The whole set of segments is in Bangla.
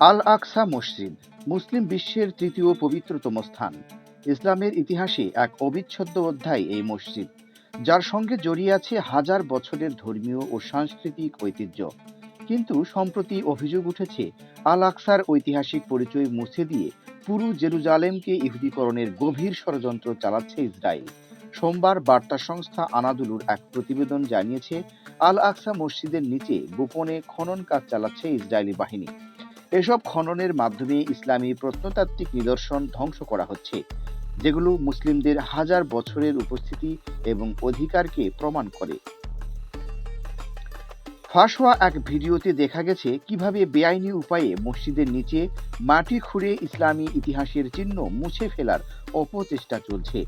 আল আকসা মসজিদ, মুসলিম বিশ্বের তৃতীয় পবিত্রতম স্থান। ইসলামের ইতিহাসে এক অবিচ্ছেদ্য অধ্যায় এই মসজিদ, যার সঙ্গে জড়িয়ে আছে হাজার বছরের ধর্মীয় ও সাংস্কৃতিক ঐতিহ্য। কিন্তু সম্প্রতি অভিযোগ উঠেছে আল আকসার ঐতিহাসিক পরিচয় মুছে দিয়ে পুরো জেরুজালেমকে ইহুদিকরণের গভীর ষড়যন্ত্র চালাচ্ছে ইসরায়েল। সোমবার বার্তা সংস্থা আনাদুলুর এক প্রতিবেদন জানিয়েছে আল আকসা মসজিদের নিচে গোপনে খনন কাজ চালাচ্ছে ইসরায়েলি বাহিনী। এসব খননের মাধ্যমে ইসলামী প্রত্নতাত্ত্বিক নিদর্শন ধ্বংস করা হচ্ছে, যেগুলো মুসলিমদের হাজার বছরের উপস্থিতি এবং অধিকারকে প্রমাণ করে। ফাঁস হওয়া এক ভিডিওতে দেখা গেছে কীভাবে বেআইনি উপায়ে মসজিদের নিচে মাটি খুঁড়ে ইসলামী ইতিহাসের চিহ্ন মুছে ফেলার অপচেষ্টা চলছে।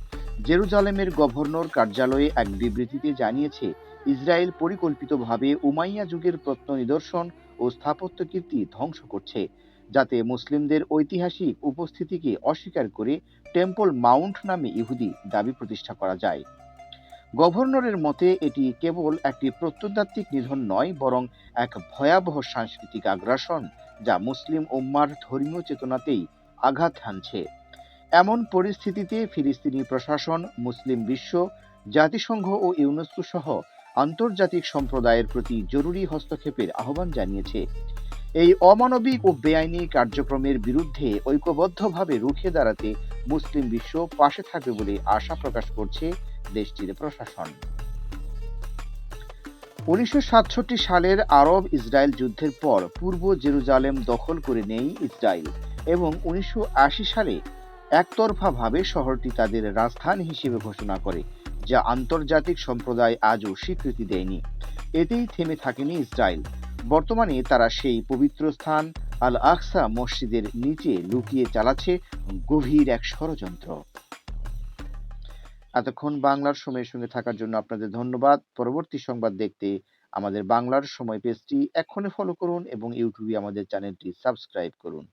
জেরুজালেমের গভর্নর কার্যালয়ে এক বিবৃতিতে জানিয়েছে, ইসরায়েল পরিকল্পিতভাবে উমাইয়া যুগের প্রত্ন নিদর্শন ও স্থাপত্য কীর্তি ধ্বংস করছে, যাতে মুসলিমদের ঐতিহাসিক উপস্থিতিকে অস্বীকার করে টেম্পল মাউন্ট নামে ইহুদি দাবি প্রতিষ্ঠা করা যায়। গভর্নরের মতে, এটি কেবল একটি প্রত্নতাত্ত্বিক নিধন নয়, বরং এক ভয়াবহ সাংস্কৃতিক আগ্রাসন যা মুসলিম উম্মার ধর্মীয় চেতনাতেই আঘাত হানছে। এমন পরিস্থিতিতে ফিলিস্তিনি প্রশাসন, মুসলিম বিশ্ব, জাতিসংঘ ও ইউনেস্কো সহ আন্তর্জাতিক সম্প্রদায়ের প্রতি জরুরি হস্তক্ষেপের আহ্বান জানিয়েছে। এই অমানবিক ও বেআইনি কার্যক্রমের বিরুদ্ধে ঐক্যবদ্ধভাবে রুখে দাঁড়াতে মুসলিম বিশ্ব পাশে থাকবে বলে আশা প্রকাশ করছে দেশটির প্রশাসন। উনিশশো সাতষট্টি সালের আরব ইসরায়েল যুদ্ধের পর পূর্ব জেরুজালেম দখল করে নেই ইসরায়েল এবং উনিশশো আশি সালে একতরফাভাবে শহরটি তাদের রাজধানী হিসেবে ঘোষণা করে। যা আন্তর্জাতিক সম্প্রদায় আজও স্বীকৃতি দেয়নি। এতেই থেমে থাকেনি ইসরায়েল। বর্তমানে তারা সেই পবিত্র স্থান আল আকসা মসজিদের নিচে লুকিয়ে চালাচ্ছে গভীর এক ষড়যন্ত্র। এতক্ষণ বাংলার সময়ের সঙ্গে থাকার জন্য আপনাদের ধন্যবাদ। পরবর্তী সংবাদ দেখতে আমাদের বাংলার সময় পেজটি এক্ষুনি ফলো করুন এবং ইউটিউবে আমাদের চ্যানেলটি সাবস্ক্রাইব করুন।